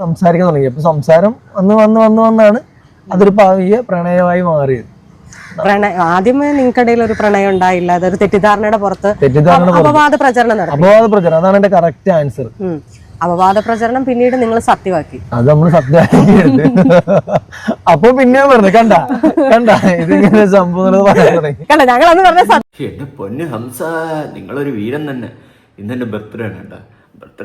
സംസാരിക്കാൻ തുടങ്ങി. അപ്പൊ സംസാരം വന്ന് വന്ന് വന്ന് വന്നാണ് അതൊരു ഭാവിയെ പ്രണയമായി മാറിയത്. പ്രണയ ആദ്യമേ നിങ്ങൾക്കിടയിൽ ഒരു പ്രണയം ഉണ്ടായില്ല. അതൊരു തെറ്റിദ്ധാരണയുടെ പുറത്ത് തെറ്റിദ്ധാരണ അപവാദ പ്രചരണം നടത്തി. അപവാദ പ്രചരണം. അതാണ് എന്റെ കറക്റ്റ് ആൻസർ അപവാദ പ്രചരണം പിന്നീട് നിങ്ങൾ സത്യമാക്കി. അത് നമ്മൾ സത്യമാക്കി അപ്പൊ പിന്നെയും പറഞ്ഞു കണ്ട കണ്ട ഇതിങ്ങനെ സംഭവം പൊന്നു പറയാൻ തുടങ്ങി. കണ്ട ഞങ്ങൾ അന്ന് പറഞ്ഞ പൊന്ന് ഹംസ നിങ്ങളൊരു വീരൻ തന്നെ. ഇന്നെന്റെ ബർത്ത്ഡേ ആണ് കേട്ടാ.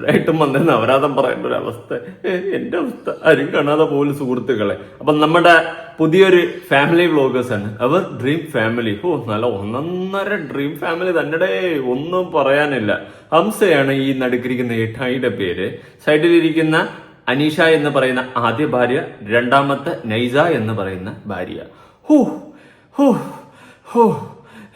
ആയിട്ടും വന്നിരുന്ന അപരാധം പറയേണ്ട ഒരു അവസ്ഥ ഏ, എന്റെ അവസ്ഥ. ആരും കാണാതെ പോലും സുഹൃത്തുക്കളെ. അപ്പൊ നമ്മുടെ പുതിയൊരു ഫാമിലി വ്ളോഗേഴ്സ് ആണ്. അവർ ഡ്രീം ഫാമിലി ഓ നല്ല ഒന്നൊന്നര ഡ്രീം ഫാമിലി തന്നെ ഒന്നും പറയാനില്ല. ഹംസയാണ് ഈ നടുക്കിരിക്കുന്ന ഏട്ടായിയുടെ പേര്. സൈഡിലിരിക്കുന്ന അനീഷ എന്ന് പറയുന്ന ആദ്യ ഭാര്യ രണ്ടാമത്തെ നൈസ എന്ന് പറയുന്ന ഭാര്യ. ഹൂ ഹൂ ഹോ.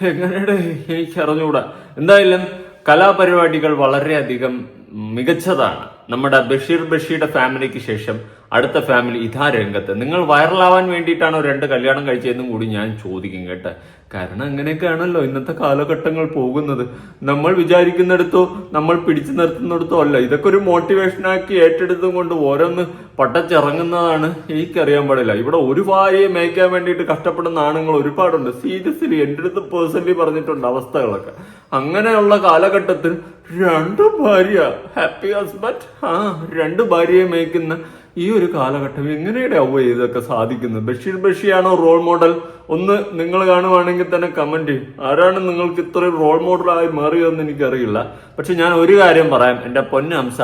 എങ്ങനെയുടെ എനിക്ക് അറിഞ്ഞുകൂടാ എന്തായാലും കലാപരിപാടികൾ വളരെയധികം മികച്ചതാണ്. നമ്മുടെ ബഷീർ ബഷീയുടെ ഫാമിലിക്ക് ശേഷം അടുത്ത ഫാമിലി ഇതാ രംഗത്ത്. നിങ്ങൾ വൈറലാവാൻ വേണ്ടിയിട്ടാണോ രണ്ട് കല്യാണം കഴിച്ചതെന്നും കൂടി ഞാൻ ചോദിക്കും കേട്ടെ. കാരണം അങ്ങനെയൊക്കെയാണല്ലോ ഇന്നത്തെ കാലഘട്ടങ്ങൾ പോകുന്നത്. നമ്മൾ വിചാരിക്കുന്നിടത്തോ നമ്മൾ പിടിച്ചു നിർത്തുന്നിടത്തോ അല്ല. ഇതൊക്കെ ഒരു മോട്ടിവേഷനാക്കി ഏറ്റെടുത്തും കൊണ്ട് ഓരോന്ന് പട്ടച്ചിറങ്ങുന്നതാണ് എനിക്കറിയാൻ പാടില്ല. ഇവിടെ ഒരു ഭാര്യയെ മേയ്ക്കാൻ വേണ്ടിയിട്ട് കഷ്ടപ്പെടുന്ന ആണുങ്ങൾ ഒരുപാടുണ്ട്. സീരിയസ്ലി എന്റെ അടുത്ത് പേഴ്സണലി പറഞ്ഞിട്ടുണ്ട് അവസ്ഥകളൊക്കെ. അങ്ങനെയുള്ള കാലഘട്ടത്തിൽ രണ്ട് ഭാര്യ ഹാപ്പി ഹസ്ബൻഡ് ആ രണ്ട് ഭാര്യയെ മേയ്ക്കുന്ന ഈ ഒരു കാലഘട്ടം എങ്ങനെയുടെ അവ ഇതൊക്കെ സാധിക്കുന്നത്? ബഷീർ ബഷിയാണോ റോൾ മോഡൽ ഒന്ന് നിങ്ങൾ കാണുവാണെങ്കിൽ തന്നെ കമന്റ് ചെയ്യും. ആരാണ് നിങ്ങൾക്ക് ഇത്രയും റോൾ മോഡലായി മാറിയതെന്ന് എനിക്കറിയില്ല. പക്ഷെ ഞാൻ ഒരു കാര്യം പറയാം. എന്റെ പൊന്ന ഹംസ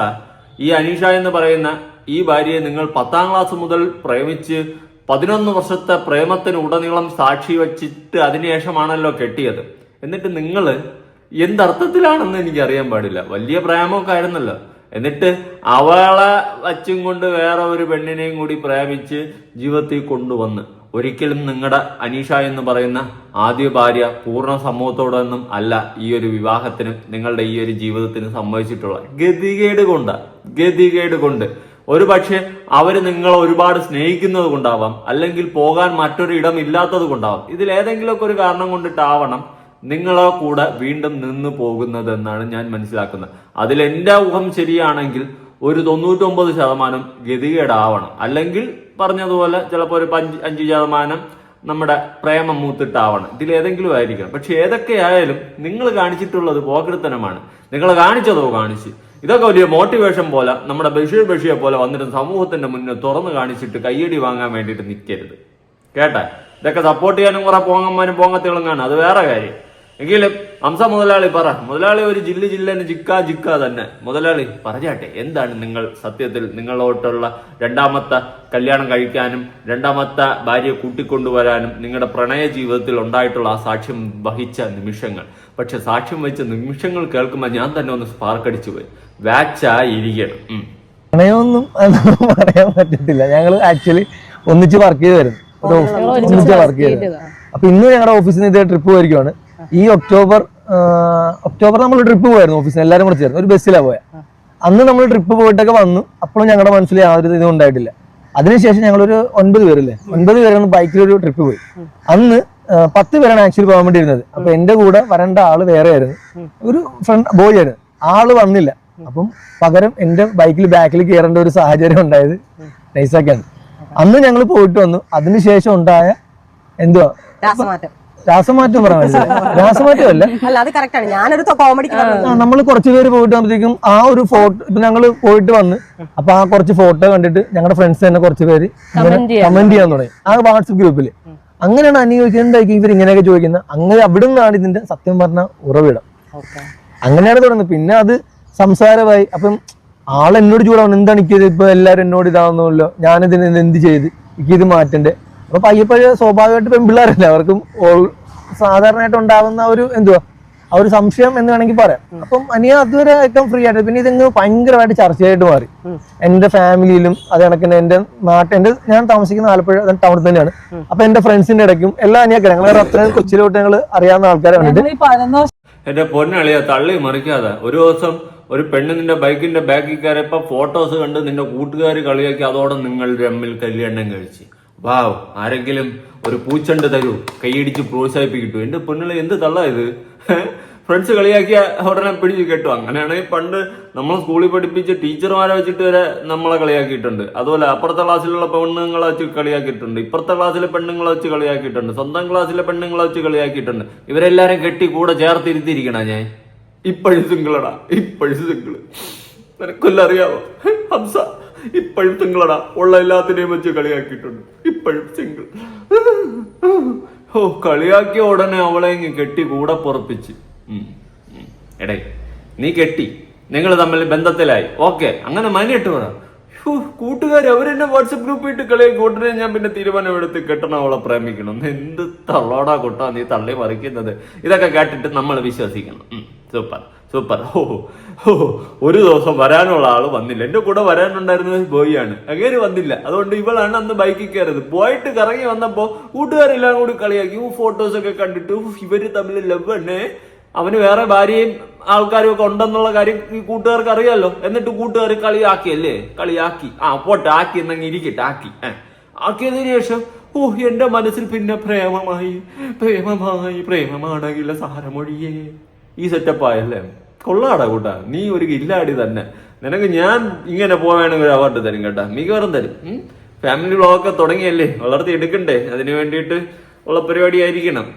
ഈ അനീഷ എന്ന് പറയുന്ന ഈ ഭാര്യയെ നിങ്ങൾ പത്താം ക്ലാസ് മുതൽ പ്രേമിച്ച് പതിനൊന്ന് വർഷത്തെ പ്രേമത്തിന് ഉടനീളം സാക്ഷി വച്ചിട്ട് അതിനുശേഷമാണല്ലോ കെട്ടിയത്. എന്നിട്ട് നിങ്ങൾ എന്തർത്ഥത്തിലാണെന്ന് എനിക്കറിയാൻ പാടില്ല. വലിയ പ്രേമമൊക്കെ ആയിരുന്നല്ലോ. എന്നിട്ട് അവളെ വച്ചും കൊണ്ട് വേറെ ഒരു പെണ്ണിനെയും കൂടി പ്രേമിച്ച് ജീവിതത്തിൽ കൊണ്ടുവന്ന് ഒരിക്കലും നിങ്ങളുടെ അനീഷ എന്ന് പറയുന്ന ആദ്യ ഭാര്യ പൂർണ സമൂഹത്തോടൊന്നും അല്ല ഈ ഒരു വിവാഹത്തിനും നിങ്ങളുടെ ഈ ഒരു ജീവിതത്തിനും സംഭവിച്ചിട്ടുള്ള ഗതികേട് കൊണ്ട് ഗതികേട് കൊണ്ട്. ഒരു പക്ഷേ അവർ നിങ്ങളെ ഒരുപാട് സ്നേഹിക്കുന്നത് കൊണ്ടാവാം അല്ലെങ്കിൽ പോകാൻ മറ്റൊരു ഇടം ഇല്ലാത്തത് കൊണ്ടാവാം ഇതിൽ ഏതെങ്കിലുമൊക്കെ ഒരു കാരണം കൊണ്ടിട്ടാവണം. നിങ്ങളെ കൂടെ വീണ്ടും നിന്ന് പോകുന്നതെന്നാണ് ഞാൻ മനസ്സിലാക്കുന്നത്. അതിൽ എന്റെ ഊഹം ശരിയാണെങ്കിൽ ഒരു തൊണ്ണൂറ്റൊമ്പത് ശതമാനം ഗതികേടാവണം. അല്ലെങ്കിൽ പറഞ്ഞതുപോലെ ചിലപ്പോൾ ഒരു പഞ്ച് അഞ്ച് ശതമാനം നമ്മുടെ പ്രേമം മൂത്തിട്ടാവണം. ഇതിൽ ഏതെങ്കിലും ആയിരിക്കണം. പക്ഷെ ഏതൊക്കെയായാലും നിങ്ങൾ കാണിച്ചിട്ടുള്ളത് പോകൃത്തനമാണ്. നിങ്ങൾ കാണിച്ചതോ കാണിച്ച്. ഇതൊക്കെ വലിയ മോട്ടിവേഷൻ പോലെ നമ്മുടെ ബഷീർ ബഷിയെ പോലെ വന്നിട്ട് സമൂഹത്തിന്റെ മുന്നിൽ തുറന്നു കാണിച്ചിട്ട് കയ്യടി വാങ്ങാൻ വേണ്ടിയിട്ട് നിൽക്കരുത്. കേട്ടെ? ഇതൊക്കെ സപ്പോർട്ട് ചെയ്യാനും കുറെ പോങ്ങന്മാരും പോങ്ങത്തികളും കാണും. അത് വേറെ കാര്യം. എങ്കിലും ഹംസ മുതലാളി പറ. മുതലാളി ഒരു ജില്ല ജില്ലന് ജിക്ക ജിക്ക തന്നെ. മുതലാളി പറഞ്ഞാട്ടെ എന്താണ് നിങ്ങൾ സത്യത്തിൽ നിങ്ങളോട്ടുള്ള രണ്ടാമത്തെ കല്യാണം കഴിക്കാനും രണ്ടാമത്തെ ഭാര്യയെ കൂട്ടിക്കൊണ്ടുവരാനും നിങ്ങളുടെ പ്രണയ ജീവിതത്തിൽ ഉണ്ടായിട്ടുള്ള ആ സാക്ഷ്യം വഹിച്ച നിമിഷങ്ങൾ? പക്ഷെ സാക്ഷ്യം വഹിച്ച നിമിഷങ്ങൾ കേൾക്കുമ്പോൾ ഞാൻ തന്നെ ഒന്ന് സ്പാർക്കടിച്ചു പോയി. വാച്ചായിരിക്കണം. പ്രണയമൊന്നും പറയാൻ പറ്റത്തില്ല. ഞങ്ങൾ ആക്ച്വലി ഒന്നിച്ച് വർക്ക് ചെയ്ത് വരുന്നു ഒന്നിച്ച് വർക്ക് ചെയ്ത് അപ്പൊ ഇന്ന് ഞങ്ങളുടെ ഓഫീസിൽ നിന്ന് ഇതേ ട്രിപ്പ് പോയിരിക്കുവാണ്. ഈ ഒക്ടോബർ ഒക്ടോബർ നമ്മൾ ട്രിപ്പ് പോയായിരുന്നു ഓഫീസിൽ എല്ലാവരും കൂടെ ചേർന്ന്. ഒരു ബസ്സിലാണ് പോയ. അന്ന് നമ്മൾ ട്രിപ്പ് പോയിട്ടൊക്കെ വന്നു. അപ്പോഴും ഞങ്ങളുടെ മനസ്സിൽ യാതൊരു ഇതും ഉണ്ടായിട്ടില്ല. അതിനുശേഷം ഞങ്ങളൊരു ഒൻപത് പേരല്ലേ? ഒൻപത് പേരാണ് ബൈക്കിൽ ഒരു ട്രിപ്പ് പോയി. അന്ന് പത്ത് പേരാണ് ആക്ച്വലി പോകാൻ വേണ്ടി ഇരുന്നത് അപ്പൊ എന്റെ കൂടെ വരേണ്ട ആൾ വേറെ ആയിരുന്നു ഒരു ഫ്രണ്ട് ബോയ് ആയിരുന്നു ആൾ വന്നില്ല. അപ്പം പകരം എന്റെ ബൈക്കിൽ ബാക്കിൽ കയറേണ്ട ഒരു സാഹചര്യം ഉണ്ടായത് നൈസാക്കാണ്. അന്ന് ഞങ്ങൾ പോയിട്ട് വന്നു. അതിനുശേഷം ഉണ്ടായ എന്തുവാ? രാസമാറ്റം പറഞ്ഞു രാസമാറ്റം അല്ല കോമഡി അത് കറക്റ്റ് ആണ്. ഞാനൊരു കോമഡിക്ക് പറഞ്ഞു നമ്മൾ കുറച്ച് പേര് പോയിട്ട് വന്നപ്പോഴത്തേക്കും ആ ഒരു ഫോട്ടോ ഇപ്പൊ ഞങ്ങൾ പോയിട്ട് വന്ന് അപ്പൊ ആ കുറച്ച് ഫോട്ടോ കണ്ടിട്ട് ഞങ്ങളുടെ ഫ്രണ്ട്സ് തന്നെ കുറച്ച് പേര് കമന്റ് ചെയ്യാൻ തുടങ്ങി. ആ വാട്സപ്പ് ഗ്രൂപ്പിൽ അങ്ങനെയാണ് അനി ചോദിക്കുന്നത് എന്തായിരിക്കും ഇവർ ഇങ്ങനെയൊക്കെ ചോദിക്കുന്നത്? അങ്ങനെ അവിടെ നിന്നാണ് ഇതിന്റെ സത്യം പറഞ്ഞ ഉറവിടം. അങ്ങനെയാണ് തുടങ്ങുന്നത്. പിന്നെ അത് സംസാരമായി. അപ്പം ആൾ എന്നോട് ചൂടാണ് എന്താണ് എനിക്കിത് ഇപ്പൊ എല്ലാവരും എന്നോട് ഇതാവുന്നല്ലോ ഞാനിതിന് എന്ത് ചെയ്ത്? എനിക്കിത് മാറ്റണ്ടേ? അപ്പൊ പയ്യെ പയ്യെ സ്വാഭാവികമായിട്ട് പെൺപിള്ളേരല്ല? അവർക്കും ഓൾ- സാധാരണയായിട്ട് ഉണ്ടാകുന്ന ഒരു എന്തുവാ? ആ ഒരു സംശയം എന്ന് വേണമെങ്കിൽ പറയാം. അപ്പം അനിയ അതുവരെ ഏറ്റവും ഫ്രീ ആയിട്ട്. പിന്നെ ഇതങ്ങ് ഭയങ്കരമായിട്ട് ചർച്ചയായിട്ട് മാറി. എന്റെ ഫാമിലിയിലും അത് കണക്കിന് എന്റെ നാട്ടിൽ എന്റെ ഞാൻ താമസിക്കുന്ന ആലപ്പുഴ ടൗണിൽ തന്നെയാണ്. അപ്പൊ എന്റെ ഫ്രണ്ട്സിന്റെ ഇടയ്ക്കും എല്ലാ അനിയൊക്കെ ഞങ്ങൾ അത്രയും കൊച്ചിലോട്ട് ഞങ്ങൾ അറിയാവുന്ന ആൾക്കാരെ കണ്ടിട്ട്. എന്റെ പൊന്നളിയ തള്ളി മറിക്കാതെ. ഒരു ദിവസം ഒരു പെണ്ണ് നിന്റെ ബൈക്കിന്റെ ബാക്കിൽ കയറിയപ്പോ ഫോട്ടോസ് കണ്ട് നിന്റെ കൂട്ടുകാർ കളിയാക്കി അതോടെ നിങ്ങൾ തമ്മിൽ കല്യാണം കഴിച്ച്. വാവ് ആരെങ്കിലും ഒരു പൂച്ചണ്ട് തരൂ കൈയടിച്ച് പ്രോത്സാഹിപ്പിക്കിട്ടു. എന്റെ പെണ്ണുള്ള എന്ത് തള്ള ഇത്? ഫ്രണ്ട്സ് കളിയാക്കിയ ഉടനെ പിടിച്ച് കേട്ടു. അങ്ങനെയാണെങ്കിൽ പണ്ട് നമ്മൾ സ്കൂളിൽ പഠിപ്പിച്ച ടീച്ചർമാരെ വെച്ചിട്ട് വരെ നമ്മളെ കളിയാക്കിയിട്ടുണ്ട്. അതുപോലെ അപ്പുറത്തെ ക്ലാസ്സിലുള്ള പെണ്ണുങ്ങളെ വെച്ച് കളിയാക്കിയിട്ടുണ്ട്. ഇപ്പുറത്തെ ക്ലാസ്സിലെ പെണ്ണുങ്ങളെ വെച്ച് കളിയാക്കിയിട്ടുണ്ട്. സ്വന്തം ക്ലാസ്സിലെ പെണ്ണുങ്ങളെ വെച്ച് കളിയാക്കിയിട്ടുണ്ട്. ഇവരെല്ലാരും കെട്ടി കൂടെ ചേർത്തിരുത്തിയിരിക്കണ ഞാൻ? ഇപ്പോഴും സിംഗിളടാ ഇപ്പോഴും സിംഗിൾ നിനക്കൊല്ലറിയാവോ ഹംസ. ഇപ്പോഴും സിംഗിളടാ ഉള്ള എല്ലാത്തിനെയും വെച്ച് കളിയാക്കിയിട്ടുണ്ട്. ഇപ്പോഴും സിംഗിൾ ഓ കളിയാക്കിയ ഉടനെ അവളെ ഇങ്ങ് കെട്ടി കൂടെ പൊറപ്പിച്ച്. എടേ നീ കെട്ടി. നിങ്ങൾ തമ്മിൽ ബന്ധത്തിലായി. ഓക്കെ അങ്ങനെ മനിയിട്ട് പറ. കൂട്ടുകാർ അവരെന്നെ വാട്സപ്പ് ഗ്രൂപ്പ് ഇട്ട് കളിയാക്കി. ഉടനെ ഞാൻ പിന്നെ തീരുമാനം എടുത്ത് കെട്ടണം അവളെ പ്രേമിക്കണം. എന്ത് തള്ളോടാ കൊട്ടാ നീ തള്ളി മറിക്കുന്നത്? ഇതൊക്കെ കേട്ടിട്ട് നമ്മൾ വിശ്വസിക്കണം. Super super. ഓ ഓ ഒരു ദിവസം വരാനുള്ള ആൾ വന്നില്ല. എന്റെ കൂടെ വരാനുണ്ടായിരുന്നത് ബോയിയാണ്. അങ്ങനെ വന്നില്ല. അതുകൊണ്ട് ഇവളാണ് അന്ന് ബൈക്കിൽ കയറിയത്. പോയിട്ട് കറങ്ങി വന്നപ്പോൾ കൂട്ടുകാരെല്ലാം കൂടി കളിയാക്കി. ഫോട്ടോസ് ഒക്കെ കണ്ടിട്ട് ഇവർ തമ്മിൽ ലവ് തന്നെ അവന് വേറെ ഭാര്യയും ആൾക്കാരും ഒക്കെ ഉണ്ടെന്നുള്ള കാര്യം ഈ കൂട്ടുകാർക്ക് അറിയാമല്ലോ എന്നിട്ട് കൂട്ടുകാർ കളിയാക്കിയല്ലേ? കളിയാക്കി. ആ പോട്ടെ ആക്കി എന്നങ്ങ് ഇരിക്കട്ടെ ആക്കി. ആക്കിയതിനു ശേഷം ഓ എന്റെ മനസ്സിൽ പിന്നെ പ്രേമമായി പ്രേമമായി പ്രേമമാണെങ്കിൽ സാരമൊഴിയേ. ഈ സെറ്റപ്പ് ആയല്ലേ? കൊള്ളാടാ കൂട്ടാ. നീ ഒരു ഇല്ലാടി തന്നെ. നിനക്ക് ഞാൻ ഇങ്ങനെ പോവാണെങ്കിൽ ഒരു അവാർഡ് തരും കേട്ടാ. മിക്കവാറും തരും. ഫാമിലി വ്ളോഗൊക്കെ തുടങ്ങിയല്ലേ? വളർത്തി എടുക്കണ്ടേ? അതിനു വേണ്ടിയിട്ട് ഉള്ള പരിപാടി ആയിരിക്കണം.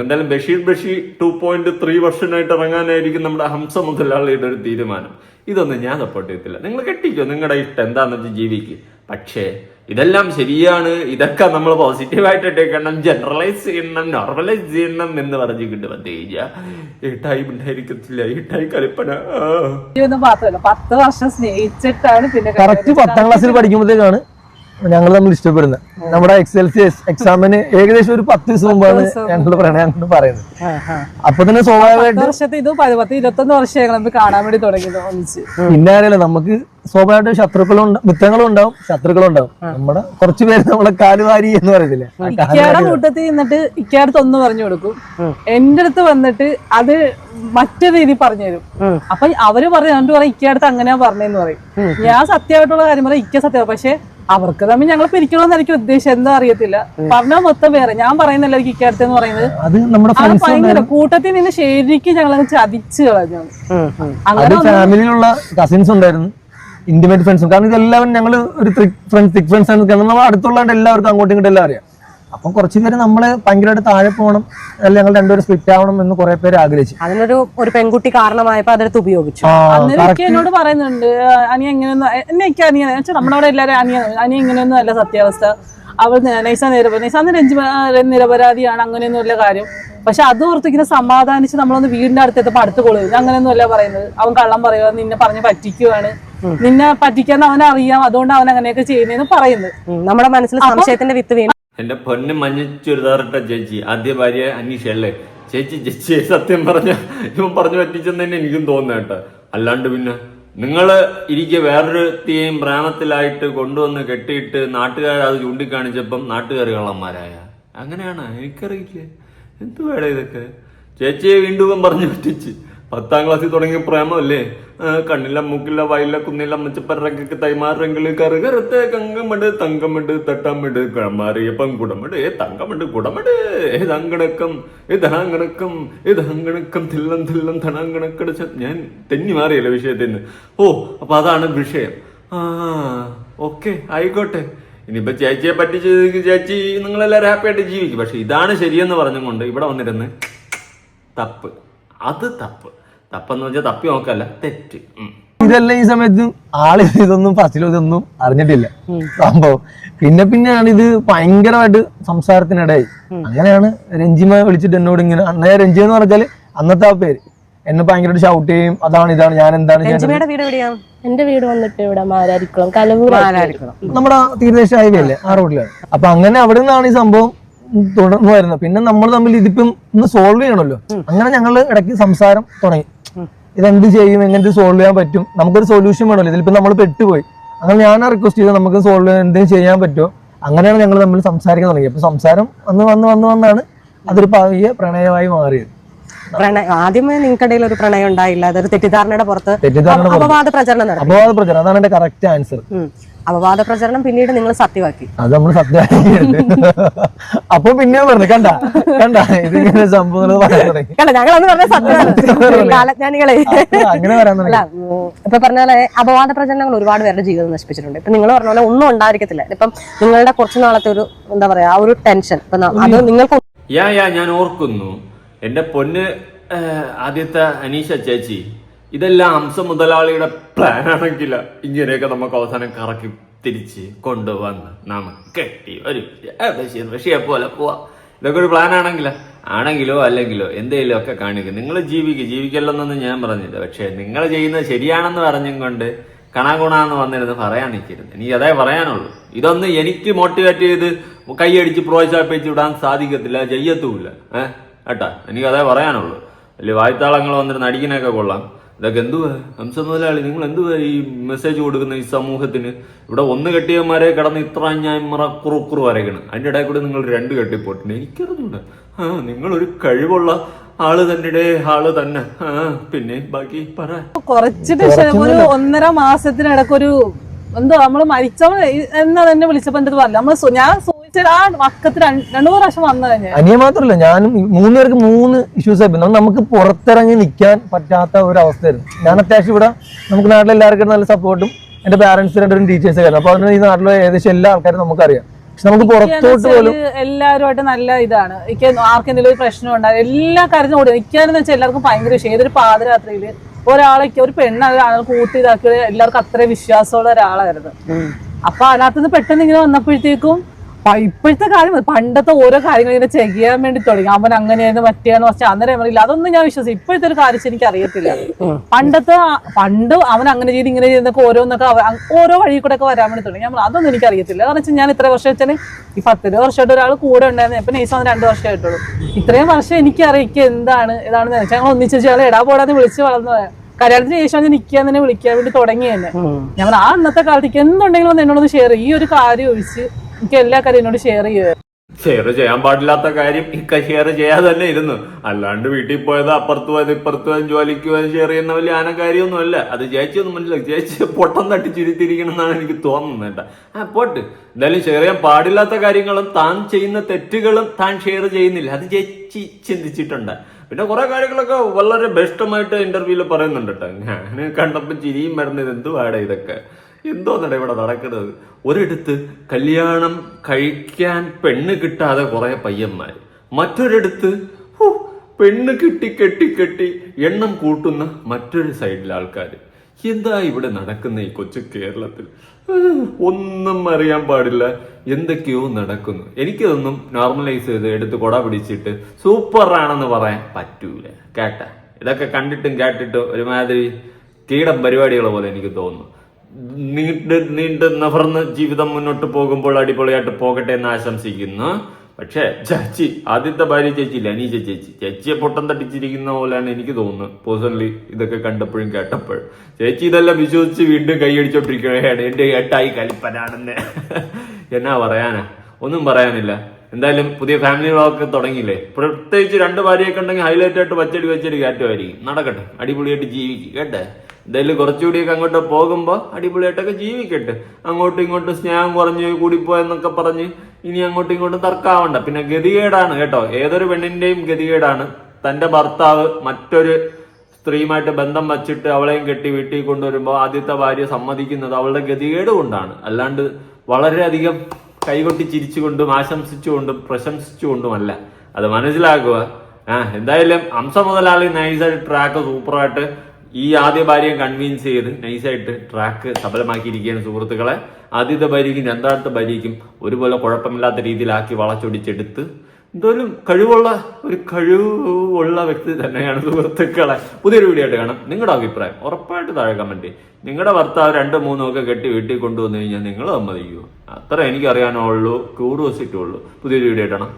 എന്തായാലും Basheer Basheer two point three വർഷനായിട്ട് ഇറങ്ങാനായിരിക്കും നമ്മുടെ ഹംസ മുതലാളിയുടെ ഒരു തീരുമാനം. ഇതൊന്നും ഞാൻ സപ്പോർട്ട് ചെയ്യത്തില്ല. നിങ്ങൾ കെട്ടിക്കോ? നിങ്ങളുടെ ഇഷ്ടം എന്താണെന്ന് വെച്ചാൽ ജീവിക്കുക പക്ഷേ ഇതെല്ലാം ശരിയാണ്. ഇതൊക്കെ നമ്മൾ പോസിറ്റീവായിട്ട് എടുക്കണം ജനറലൈസ് ചെയ്യണം നോർമലൈസ് ചെയ്യണം എന്ന് പറഞ്ഞിട്ട് പ്രത്യേകിച്ച്. ഏട്ടായി ഉണ്ടായിരിക്കത്തില്ല. ഏട്ടായി കലിപ്പന മാത്രമല്ല. പത്ത് വർഷം സ്നേഹിച്ചിട്ടാണ് പിന്നെ കറക്റ്റ് പത്താം ക്ലാസ്സിൽ പഠിക്കുമ്പോഴത്തേക്കാണ് ഞങ്ങൾ തമ്മിൽ ഇഷ്ടപ്പെടുന്നത്. നമ്മുടെ എക്സ് എൽ സി എക്സാമിന് ഏകദേശം ഒരു പത്ത് ദിവസം മുമ്പാണ് ഞങ്ങൾ പ്രണയം പറയുന്നത്. അപ്പൊ തന്നെ സ്വാഭാവികമായിട്ട് പിന്നെ അറിയില്ല നമുക്ക് സ്വാഭാവികമായിട്ട് ശത്രുക്കളും മിത്രങ്ങളും ഉണ്ടാവും ശത്രുക്കളും ഉണ്ടാവും നമ്മുടെ കുറച്ച് പേര് നമ്മളെ കാലുവാരി എന്ന് പറയത്തില്ലേ? ഇക്കയുടെ കൂട്ടത്തിൽ നിന്നിട്ട് ഇക്കാരത്ത് ഒന്ന് പറഞ്ഞു കൊടുക്കും. എന്റെ അടുത്ത് വന്നിട്ട് അത് മറ്റേ രീതി പറഞ്ഞു തരും. അപ്പൊ അവർ പറഞ്ഞു എന്നിട്ട് പറയും ഇക്കടുത്ത് അങ്ങനെയാ പറഞ്ഞെന്ന് പറയും. ഞാൻ സത്യമായിട്ടുള്ള കാര്യം പറയാം ഇക്ക സത്യം പക്ഷെ അവർക്ക് തമ്മിൽ ഞങ്ങൾ പിരിക്കണമെന്നായിരിക്കും ഉദ്ദേശം. എന്താ അറിയത്തില്ല. പറഞ്ഞാൽ മൊത്തം വേറെ. ഞാൻ പറയുന്നില്ല ഇക്കടുത്ത് എന്ന് പറയുന്നത്. അത് ഭയങ്കര കൂട്ടത്തിൽ നിന്ന് ശരിക്കും ഞങ്ങൾ ചതിച്ചു കളഞ്ഞു. അങ്ങനെ ഫാമിലിയിലുള്ള കസിൻസ് ഉണ്ടായിരുന്നു. ഇന്റിമേറ്റ് ഫ്രണ്ട്സും കാരണം ഇതെല്ലാവരും ഞങ്ങൾ ഒരു ഫ്രണ്ട്സ് തിക് ഫ്രണ്ട്സ് ആണ്. കാരണം നമ്മൾ അടുത്തുള്ളതുകൊണ്ട് എല്ലാവർക്കും അങ്ങോട്ടും ഇങ്ങോട്ടും എല്ലാം അറിയാം. അപ്പം കുറച്ച് പേര് നമ്മളെ ഭയങ്കരമായിട്ട് താഴെ പോകണം അല്ലെങ്കിൽ ഞങ്ങൾ രണ്ടുപേരും സ്പിറ്റ് ആവണം എന്ന് കുറെ പേര് ആഗ്രഹിച്ചു. അതിനൊരു ഒരു പെൺകുട്ടി കാരണമായപ്പോ അതെടുത്ത് ഉപയോഗിച്ചു. എന്നോട് പറയുന്നുണ്ട് "ആ, അനിയ എങ്ങനെയൊന്നും എന്നെ എനിക്ക് അനിയ വെച്ചാൽ നമ്മുടെ അവിടെ എല്ലാവരും അനിയ അനിയ ഇങ്ങനെയൊന്നും അല്ല സത്യാവസ്ഥ. അവൾ നൈസ നിരപരാധി നൈസ അന്ന് രഞ്ജി നിരപരാധിയാണ് അങ്ങനെയൊന്നും കാര്യം. പക്ഷെ അത് ഓർത്തിങ്ങനെ സമാധാനിച്ച് നമ്മളൊന്ന് വീടിന്റെ അടുത്തെത്തപ്പോ അടുത്ത് കൊള്ളു. അങ്ങനെയൊന്നും അല്ല പറയുന്നത്. അവൻ കള്ളം പറയുക നിന്നെ പറഞ്ഞ് പറ്റിക്കുവാണ്. നിന്നെ പറ്റിക്കാന്ന് അവനറിയാം അതുകൊണ്ട് അവൻ അങ്ങനെയൊക്കെ ചെയ്യുന്നതെന്ന് പറയുന്നത്. നമ്മുടെ മനസ്സിൽ സംശയത്തിന്റെ വിത്ത് വീണ്. എന്റെ പൊന്ന് മഞ്ഞ ചുരിദാറിട്ട ചേച്ചി ആദ്യ ഭാര്യ അന്വേഷിച്ചല്ലേ ചേച്ചി ചേച്ചി സത്യം പറഞ്ഞ ഇവൻ പറഞ്ഞു പറ്റിച്ചെന്ന് തന്നെ എനിക്കും തോന്നുന്നു കേട്ടോ. അല്ലാണ്ട് പിന്നെ നിങ്ങൾ ഇരിക്കെ വേറൊരു പ്രാണത്തിലായിട്ട് കൊണ്ടുവന്ന് കെട്ടിയിട്ട് നാട്ടുകാർ അത് ചൂണ്ടിക്കാണിച്ചപ്പം നാട്ടുകാർ കള്ളന്മാരായ. അങ്ങനെയാണ്? എനിക്കറിയില്ലേ. വേണം ഇതൊക്കെ? ചേച്ചിയെ വീണ്ടും പറഞ്ഞു പറ്റിച്ച്. പത്താം ക്ലാസ്സിൽ തുടങ്ങിയ പ്രേമല്ലേ ആ, കണ്ണില്ല മൂക്കില്ല വയലില്ല കുന്നില്ല മച്ചപ്പറക്കൊക്കെ തൈമാറെങ്കിൽ കറുകറുത്ത് കങ്കമട് തങ്കമട് തട്ടമട് കമാറിയ പങ്കുടമട്. ഏ തങ്കമട് കുടമട്. ഏ തങ്കണക്കം ഏ ധനാങ്കണക്കം ഏ ധനാങ്കണക്കം തില്ലം തില്ലം ധനാങ്കണക്കട ഞാൻ തെന്നി മാറിയല്ലേ വിഷയത്തിന്? ഓ അപ്പൊ അതാണ് വിഷയം. ആ ഓക്കെ ആയിക്കോട്ടെ. ഇനിയിപ്പോ ചേച്ചിയെ പറ്റിച്ച് ചേച്ചി നിങ്ങളെല്ലാവരും ഹാപ്പി ആയിട്ട് ജീവിക്കും. പക്ഷെ ഇതാണ് ശരിയെന്ന് പറഞ്ഞുകൊണ്ട് ഇവിടെ വന്നിരുന്ന് തപ്പ്. അത് തപ്പ്. തപ്പെന്ന് വെച്ചാൽ തപ്പി നോക്കല്ല തെറ്റ്. ഇതെല്ലാം ഈ സമയത്ത് ആൾ ഇതൊന്നും ഫസ്റ്റിലും ഇതൊന്നും അറിഞ്ഞിട്ടില്ല. സംഭവം. പിന്നെ പിന്നെയാണ് ഇത് ഭയങ്കരമായിട്ട് സംസാരത്തിനിടയായി. അങ്ങനെയാണ് രഞ്ജിമ വിളിച്ചിട്ട് എന്നോട് ഇങ്ങനെ അന്നേ രഞ്ജി എന്ന് പറഞ്ഞാൽ അന്നത്തെ ആ പേര്. എന്നെ ഭയങ്കരമായിട്ട് ഷൗട്ട് ചെയ്യും അതാണ് ഇതാണ് ഞാൻ എന്താണ് രഞ്ജിമയുടെ വീട് എവിടെയാ? എന്റെ വീട് വന്നിട്ട് ഇവിടെ മാരാരിക്കുളം കലവൂർ നമ്മുടെ തീരദേശ ഹൈവേ അല്ലേ ആ റോഡിലാണ് അപ്പൊ അങ്ങനെ അവിടെ നിന്നാണ് ഈ സംഭവം തുടർന്ന് വരുന്നത്. പിന്നെ നമ്മൾ തമ്മിൽ ഇതിപ്പം ഒന്ന് സോൾവ് ചെയ്യണല്ലോ അങ്ങനെ ഞങ്ങൾ ഇടയ്ക്ക് സംസാരം തുടങ്ങി. ഇതെന്ത് ചെയ്യും എങ്ങനെ സോൾവ് ചെയ്യാൻ പറ്റും? നമുക്കൊരു സൊല്യൂഷൻ വേണമല്ലോ. ഇതിലിപ്പോൾ നമ്മൾ പെട്ടുപോയി. അങ്ങനെ ഞാൻ റിക്വസ്റ്റ് ചെയ്ത് നമുക്ക് സോൾവ് എന്തെങ്കിലും ചെയ്യാൻ പറ്റുമോ? അങ്ങനെയാണ് ഞങ്ങൾ തമ്മിൽ സംസാരിക്കാൻ തുടങ്ങിയത്. അപ്പൊ സംസാരം വന്ന് വന്ന് വന്ന് വന്നാണ് അതൊരു പതിയെ പ്രണയമായി മാറിയത്. പ്രണയം ആദ്യമേ നിങ്ങൾക്കിടയിൽ ഒരു പ്രണയം ഉണ്ടായില്ല. അതൊരു തെറ്റിദ്ധാരണയുടെ പുറത്ത് അപവാദ പ്രചരണം അപവാദ പ്രചരണം. അതാണ് എന്റെ കറക്റ്റ് ആൻസർ. അപവാദ പ്രചരണം പിന്നീട് നിങ്ങൾ സത്യമാക്കി അത് നമ്മൾ സത്യമായിട്ട് അപ്പൊ പിന്നെ പറഞ്ഞു കണ്ട കണ്ട. ഇതിങ്ങനെ സംഭവം തുടങ്ങി. അല്ല പറഞ്ഞ സത്യമാണ്. കാലജ്ഞാനികളെ. അങ്ങനെ അല്ല ഇപ്പൊ പറഞ്ഞ പോലെ അപവാദ പ്രചരണങ്ങൾ ഒരുപാട് പേരുടെ ജീവിതം നശിപ്പിച്ചിട്ടുണ്ട്. ഇപ്പൊ നിങ്ങൾ പറഞ്ഞ പോലെ ഒന്നും ഉണ്ടായിരിക്കത്തില്ല. ഇപ്പം നിങ്ങളുടെ കുറച്ചു നാളത്തെ ഒരു എന്താ പറയാ ആ ഒരു ടെൻഷൻ. ഇപ്പൊ അത് നിങ്ങൾക്ക് യാ യാ ഞാൻ ഓർക്കുന്നു. എന്റെ പൊന്ന് ആദ്യത്തെ അനീഷ ചേച്ചി ഇതെല്ലാം അംശ മുതലാളിയുടെ പ്ലാൻ ആണെങ്കിൽ ഇങ്ങനെയൊക്കെ നമുക്ക് അവസാനം കറക്കി തിരിച്ച് കൊണ്ടുവന്ന് നമുക്ക് കെട്ടി ഒരു ബഷിയെ പോലെ പോവാ. ഇതൊക്കെ ഒരു പ്ലാൻ ആണെങ്കിലോ. അല്ലെങ്കിലോ എന്തെങ്കിലും ഒക്കെ കാണിക്കും. നിങ്ങൾ ജീവിക്കുക ജീവിക്കല്ലെന്നൊന്നും ഞാൻ പറഞ്ഞില്ല. പക്ഷെ നിങ്ങൾ ചെയ്യുന്നത് ശരിയാണെന്ന് പറഞ്ഞും കൊണ്ട് കണാകുണാന്ന് വന്നിരുന്ന് പറയാൻ നിൽക്കരുത്. എനിക്ക് അതേ പറയാനുള്ളൂ. ഇതൊന്നും എനിക്ക് മോട്ടിവേറ്റ് ചെയ്ത് കൈയടിച്ച് പ്രോത്സാഹിപ്പിച്ച് വിടാൻ സാധിക്കത്തില്ല ചെയ്യത്തുമില്ല. ഏഹ്? കേട്ടാ? എനിക്ക് അതേ പറയാനുള്ളൂ. വലിയ വായ്ത്താളങ്ങൾ വന്നിരുന്ന് അടിക്കാനൊക്കെ കൊള്ളാം. ഇതൊക്കെ എന്തുവാ? ഹംസ മുതലാളി നിങ്ങൾ എന്തുവാ ഈ മെസ്സേജ് കൊടുക്കുന്ന ഈ സമൂഹത്തിന്? ഇവിടെ ഒന്ന് കെട്ടിയന്മാരെ കിടന്ന് ഇത്ര ഞാൻ കുറുക്കുറു വരയ്ക്കണം. അതിന്റെ ഇടയിൽ കൂടെ നിങ്ങൾ രണ്ട് കെട്ടിപ്പോട്ടിന് എനിക്കറിഞ്ഞൂടെ. ആ നിങ്ങളൊരു കഴിവുള്ള ആൾ തന്നെ ആൾ തന്നെ. ആ പിന്നെ ബാക്കി പറ. കുറച്ചിട്ട് ഒരു ഒന്നര മാസത്തിനിടക്കൊരു എന്തോ നമ്മൾ മരിച്ചോ എന്നാ തന്നെ വിളിച്ചപ്പോ എന്റെ പറഞ്ഞില്ല നമ്മൾ ഞാൻ അനിയ മാത്രല്ല ഞാനും മൂന്ന് പേർക്ക് മൂന്ന് ഇഷ്യൂസ് ആയിരുന്നു നമുക്ക് പുറത്തിറങ്ങി നിൽക്കാൻ പറ്റാത്ത ഒരു അവസ്ഥയായിരുന്നു ഞാൻ അത്യാവശ്യം ഇവിടെ നമുക്ക് നാട്ടിലെല്ലാവർക്കും നല്ല സപ്പോർട്ടും എന്റെ പാരന്റ്സ് രണ്ടും ടീച്ചേഴ്സ് ആയിരുന്നു. അപ്പൊ അതുകൊണ്ട് ഈ നാട്ടിലെ ഏകദേശം എല്ലാ ആൾക്കാരും നമുക്കറിയാം. നമുക്ക് പുറത്തോട്ട് പോലും എല്ലാവരുമായിട്ട് നല്ല ഇതാണ്. എനിക്ക് ആർക്കെന്തെങ്കിലും ഒരു പ്രശ്നം ഉണ്ടാകും എല്ലാ കാര്യത്തിനും ഓടി നിൽക്കാനെന്ന് വെച്ചാൽ എല്ലാവർക്കും ഭയങ്കര വിഷയം. ഏതൊരു പാതിരാത്രിയിൽ ഒരാളൊക്കെ ഒരു പെണ്ണ് കൂട്ടി ഇതാക്കിയത് എല്ലാവർക്കും അത്രയും വിശ്വാസമുള്ള ഒരാളായിരുന്നു. അപ്പൊ അതിനകത്തുനിന്ന് പെട്ടെന്ന് ഇങ്ങനെ വന്നപ്പോഴത്തേക്കും ഇപ്പോഴത്തെ കാര്യം പണ്ടത്തെ ഓരോ കാര്യങ്ങൾ ഇങ്ങനെ ചെയ്യാൻ വേണ്ടി തുടങ്ങി. അവൻ അങ്ങനെയായിരുന്നു മറ്റേന്ന് വെച്ചാൽ അന്നേരം പറയില്ല. അതൊന്നും ഞാൻ വിശ്വസിക്കും ഇപ്പോഴത്തെ ഒരു കാര്യം എനിക്ക് അറിയത്തില്ല. പണ്ടത്തെ പണ്ട് അവൻ അങ്ങനെ ചെയ്ത് ഇങ്ങനെ ചെയ്യുന്നൊക്കെ ഓരോന്നൊക്കെ ഓരോ വഴി കൂടെ ഒക്കെ വരാൻ വേണ്ടി തുടങ്ങി. ഞാൻ അതൊന്നും എനിക്ക് അറിയത്തില്ല. കാരണം വെച്ചാൽ ഞാൻ ഇത്ര വർഷം വെച്ചാൽ ഈ പത്തര വർഷമായിട്ട് ഒരാൾ കൂടെ ഉണ്ടായിരുന്നു. ഇപ്പൊ നെയ്സ് വന്ന് രണ്ട് വർഷമായിട്ടുള്ളൂ ഇത്രയും വർഷം എനിക്ക് അറിയിക്കുക എന്താണ് ഇതാണെന്ന് വെച്ചാൽ ഞങ്ങൾ ഒന്നിച്ചു ഞങ്ങൾ എടാ പോടാന്ന് വിളിച്ച് വളർന്നു കല്യാണത്തിന് ശേഷം അത് നിൽക്കാൻ തന്നെ വിളിക്കാൻ വേണ്ടി തുടങ്ങി തന്നെ പറഞ്ഞു, ആ അന്നത്തെ കാലത്തേക്ക് എന്തുണ്ടെങ്കിലും ഒന്ന് എന്നോടൊന്ന് ഷെയർ ഈ ഒരു കാര്യം ഒഴിച്ച് എനിക്ക് എല്ലാ കാര്യം എന്നോട് ഷെയർ ചെയ്യുക ഷെയർ ചെയ്യാൻ പാടില്ലാത്ത കാര്യം ഇക്ക ഷെയർ ചെയ്യാതെ തന്നെ ഇരുന്നു. അല്ലാണ്ട് വീട്ടിൽ പോയത് അപ്പുറത്ത് പോയത് ഇപ്പുറത്ത് പോയത് ജോലിക്ക് പോയത് ഷെയർ ചെയ്യുന്ന വലിയ ആന കാര്യമൊന്നുമല്ല അത് ചേച്ചി മനസ്സിലാക്കി ചേച്ചി പൊട്ടം തട്ടി ചിരിത്തിരിക്കണം എന്നാണ് എനിക്ക് തോന്നുന്നത് ആ പോട്ട്. എന്തായാലും ഷെയർ ചെയ്യാൻ പാടില്ലാത്ത കാര്യങ്ങളും താൻ ചെയ്യുന്ന തെറ്റുകളും താൻ ഷെയർ ചെയ്യുന്നില്ല. അത് ചേച്ചി ചിന്തിച്ചിട്ടുണ്ട്. പിന്നെ കുറെ കാര്യങ്ങളൊക്കെ വളരെ ബെസ്റ്റമായിട്ട് ഇന്റർവ്യൂൽ പറയുന്നുണ്ട് കേട്ടോ. ഞാൻ കണ്ടപ്പോൾ ചിരിയും വരുന്നത് എന്തുവാടെ ഇതൊക്കെ? എന്തോന്നട ഇവിടെ നടക്കുന്നത്? ഒരിടത്ത് കല്യാണം കഴിക്കാൻ പെണ്ണ് കിട്ടാതെ കുറെ പയ്യന്മാര്. മറ്റൊരിടത്ത് പെണ്ണ് കെട്ടി കെട്ടി കെട്ടി എണ്ണം കൂട്ടുന്ന മറ്റൊരു സൈഡിലെ ആൾക്കാർ എന്താ ഇവിടെ നടക്കുന്ന ഈ കൊച്ചു കേരളത്തിൽ? ഒന്നും അറിയാൻ പാടില്ല. എന്തൊക്കെയോ നടക്കുന്നു. എനിക്കതൊന്നും നോർമലൈസ് ചെയ്ത് എടുത്ത് കൊട പിടിച്ചിട്ട് സൂപ്പറാണെന്ന് പറയാൻ പറ്റൂല. കേട്ട? ഇതൊക്കെ കണ്ടിട്ടും കേട്ടിട്ടും ഒരുമാതിരി കീടം പരിപാടികൾ പോലെ എനിക്ക് തോന്നുന്നു. നീണ്ട് നീണ്ട് നിവർന്ന് ജീവിതം മുന്നോട്ട് പോകുമ്പോൾ അടിപൊളിയായിട്ട് പോകട്ടെ എന്ന് ആശംസിക്കുന്നു. പക്ഷേ ചേച്ചി ആദ്യത്തെ ഭാര്യ ചേച്ചിയില്ല അനീ ചേച്ചി. ചേച്ചിയെ പൊട്ടം തട്ടിച്ചിരിക്കുന്ന പോലെയാണ് എനിക്ക് തോന്നുന്നത്. പേഴ്സണലി ഇതൊക്കെ കണ്ടപ്പോഴും കേട്ടപ്പോഴും ചേച്ചി ഇതെല്ലാം വിശ്വസിച്ച് വീണ്ടും കൈയടിച്ചോണ്ടിരിക്കുകയാണ് എന്റെ ഏട്ടായി കലിപ്പനാണെന്ന്. എന്നാ പറയാനാ? ഒന്നും പറയാനില്ല. എന്തായാലും പുതിയ ഫാമിലി വ്ളോഗ് തുടങ്ങിയില്ലേ? പ്രത്യേകിച്ച് രണ്ട് ഭാര്യയൊക്കെ ഉണ്ടെങ്കിൽ ഹൈലൈറ്റ് ആയിട്ട് വച്ചടി വച്ചടി കയറ്റമായിരിക്കും. നടക്കട്ടെ. അടിപൊളിയായിട്ട് ജീവിക്കും കേട്ടെ? എന്തായാലും കുറച്ചുകൂടിയൊക്കെ അങ്ങോട്ട് പോകുമ്പോൾ അടിപൊളിയായിട്ടൊക്കെ ജീവിക്കട്ടെ. അങ്ങോട്ടും ഇങ്ങോട്ടും സ്നേഹം കുറഞ്ഞ് കൂടിപ്പോയെന്നൊക്കെ പറഞ്ഞ് ഇനി അങ്ങോട്ടും ഇങ്ങോട്ടും തർക്കാവണ്ട. പിന്നെ ഗതികേടാണ് കേട്ടോ. ഏതൊരു പെണ്ണിന്റെയും ഗതികേടാണ്. തന്റെ ഭർത്താവ് മറ്റൊരു സ്ത്രീയുമായിട്ട് ബന്ധം വച്ചിട്ട് അവളെയും കെട്ടി വീട്ടിൽ കൊണ്ടുവരുമ്പോൾ ആദ്യത്തെ ഭാര്യ സമ്മതിക്കുന്നത് അവളുടെ ഗതികേട് കൊണ്ടാണ്. അല്ലാണ്ട് വളരെയധികം കൈകൊട്ടി ചിരിച്ചുകൊണ്ടും ആശംസിച്ചുകൊണ്ടും പ്രശംസിച്ചുകൊണ്ടുമല്ല. അത് മനസ്സിലാക്കുക. ആ എന്തായാലും അംസ മുതലാളി നൈസായിട്ട് ട്രാക്ക് സൂപ്പറായിട്ട് ഈ ആദ്യ ഭാര്യയെ കൺവിൻസ് ചെയ്ത് നൈസായിട്ട് ട്രാക്ക് സഫലമാക്കിയിരിക്കുകയാണ് സുഹൃത്തുക്കളെ. ആദ്യത്തെ ഭാര്യയ്ക്കും രണ്ടാമത്തെ ഭാര്യയ്ക്കും ഒരുപോലെ കുഴപ്പമില്ലാത്ത രീതിയിലാക്കി വളച്ചൊടിച്ചെടുത്ത് എന്തായാലും കഴിവുള്ള ഒരു കഴിവുള്ള വ്യക്തി തന്നെയാണ് സുഹൃത്തുക്കളെ. പുതിയൊരു വീഡിയോ ആയിട്ട് കാണാം. നിങ്ങളുടെ അഭിപ്രായം ഉറപ്പായിട്ട് താഴെ കമന്റ് നിങ്ങളുടെ ഭർത്താവ് രണ്ടോ മൂന്നോ ഒക്കെ കെട്ടി വീട്ടിൽ കൊണ്ടുവന്നു കഴിഞ്ഞാൽ നിങ്ങൾ സമ്മതിക്കുമോ അത്ര എനിക്കറിയാനുള്ളൂ ക്യൂറിയോസിറ്റി ഉള്ളൂ. പുതിയൊരു വീഡിയോ ആയിട്ട് കാണാം.